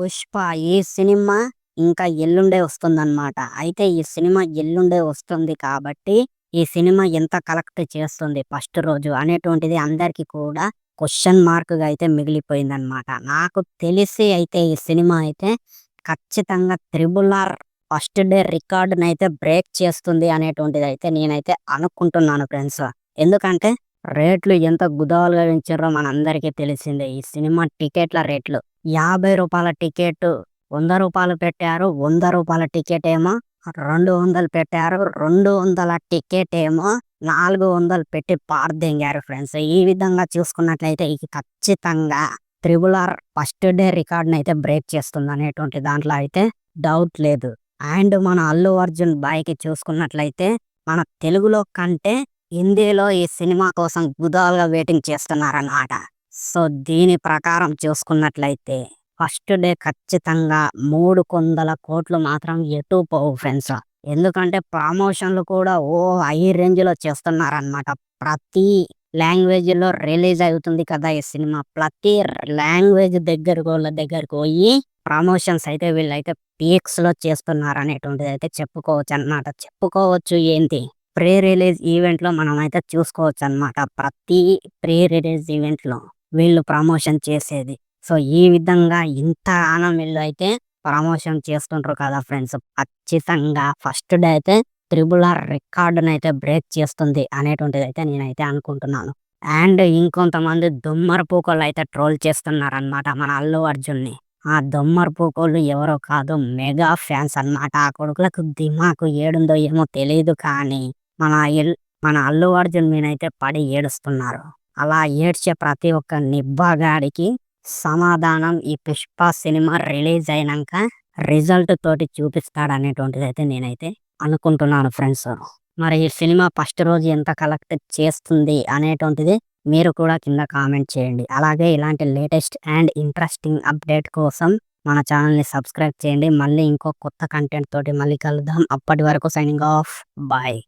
పుష్ప ఈ సినిమా ఇంకా ఎల్లుండే వస్తుందన్నమాట. అయితే ఈ సినిమా ఎల్లుండే వస్తుంది కాబట్టి, ఈ సినిమా ఎంత కలెక్ట్ చేస్తుంది ఫస్ట్ రోజు అనేటువంటిది అందరికీ కూడా క్వశ్చన్ మార్క్‌గా అయితే మిగిలిపోయిందనమాట నాకు తెలిసి అయితే ఈ సినిమా అయితే ఖచ్చితంగా 'త్రిబుల్ ఆర్' ఫస్ట్ డే రికార్డునైతే బ్రేక్ చేస్తుంది అనేటువంటిది అయితే నేనైతే అనుకుంటున్నాను ఫ్రెండ్స్. ఎందుకంటే రేట్లు ఎంత గుదాలుగా పెంచారో మనందరికీ తెలిసిందే. ఈ సినిమా టికెట్ల రేట్లు. యాభై రూపాయల టికెట్ వంద రూపాయలు పెట్టారు. వంద రూపాయల టికెట్ ఏమో రెండు వందలు పెట్టారు. రెండు వందల టికెట్ ఏమో నాలుగు వందలు పెట్టి పారదెంగారు ఫ్రెండ్స్. ఈ విధంగా చూసుకున్నట్లయితే ఇది ఖచ్చితంగా 'త్రిబుల్ ఆర్' ఫస్ట్ డే రికార్డ్‌నైతే బ్రేక్ చేస్తుంది అనేటువంటి దాంట్లో అయితే డౌట్ లేదు. అండ్ మన 'అల్లు అర్జున్' బాయ్‌కి చూసుకున్నట్లయితే మన తెలుగులో కంటే హిందీలో ఈ సినిమా కోసం గుదాలుగా వెయిటింగ్ చేస్తున్నారన్నమాట. సో, దీని ప్రకారం చూసుకున్నట్లయితే ఫస్ట్ డే ఖచ్చితంగా మూడు వందల కోట్లు మాత్రం ఎటు పోవు ఫ్రెండ్స్. ఎందుకంటే ప్రమోషన్‌లు కూడా ఓ హై రేంజ్‌లో చేస్తున్నారన్నమాట. ప్రతి లాంగ్వేజ్‌లో రిలీజ్ అవుతుంది కదా ఈ సినిమా. ప్రతి లాంగ్వేజ్ దగ్గర దగ్గరకు పోయి ప్రమోషన్స్ అయితే వీళ్ళైతే పీక్స్‌లో చెప్పుకోవచ్చు అన్నమాట చెప్పుకోవచ్చు ఏంటి ప్రే రిలీజ్ ఈవెంట్‌లో చూసుకోవచ్చు అన్నమాట ప్రతి ప్రే రిలీజ్ ఈవెంట్‌లో వీళ్ళు ప్రమోషన్ చేసేది. సో, ఈ విధంగా ఇంత ఆనం వీళ్ళు అయితే ప్రమోషన్ చేస్తుంటారు కదా ఫ్రెండ్స్. ఖచ్చితంగా ఫస్ట్ డే అయితే 'త్రిబుల్ ఆర్' రికార్డ్‌నైతే బ్రేక్ చేస్తుంది అనేటువంటిది అయితే నేనైతే అనుకుంటున్నాను. అండ్ ఇంకొంతమంది అయితే ట్రోల్ చేస్తున్నారన్నమాట మన 'అల్లు అర్జున్‌ని'. ఆ దుమ్మరపోకోళ్ళు ఎవరో కాదు మెగా ఫ్యాన్స్ అన్నమాట. ఆ కొడుకులకు దిమాకు ఏడుందో ఏమో తెలియదు కానీ మన ఎల్ మన 'అల్లు అర్జున్' మీదనైతే పడి ఏడుస్తున్నారు. అలా ఏడ్చే ప్రతి ఒక్క నిబ్బగాడికి సమాధానం ఈ 'పుష్ప' సినిమా రిలీజ్ అయినాక రిజల్ట్ తోటి చూపిస్తాడు అనేటువంటిది అయితే నేనైతే అనుకుంటున్నాను ఫ్రెండ్స్. మరి ఈ సినిమా ఫస్ట్ రోజు ఎంత కలెక్ట్ చేస్తుంది అనేటువంటిది మీరు కూడా కింద కామెంట్ చేయండి. అలాగే ఇలాంటి లేటెస్ట్ అండ్ ఇంట్రెస్టింగ్ అప్డేట్ కోసం మన ఛానల్‌ని సబ్స్క్రైబ్ చేయండి. మళ్ళీ ఇంకో కొత్త కంటెంట్ తోటి మళ్ళీ కలుద్దాం. అప్పటి వరకు సైనింగ్ ఆఫ్. బాయ్.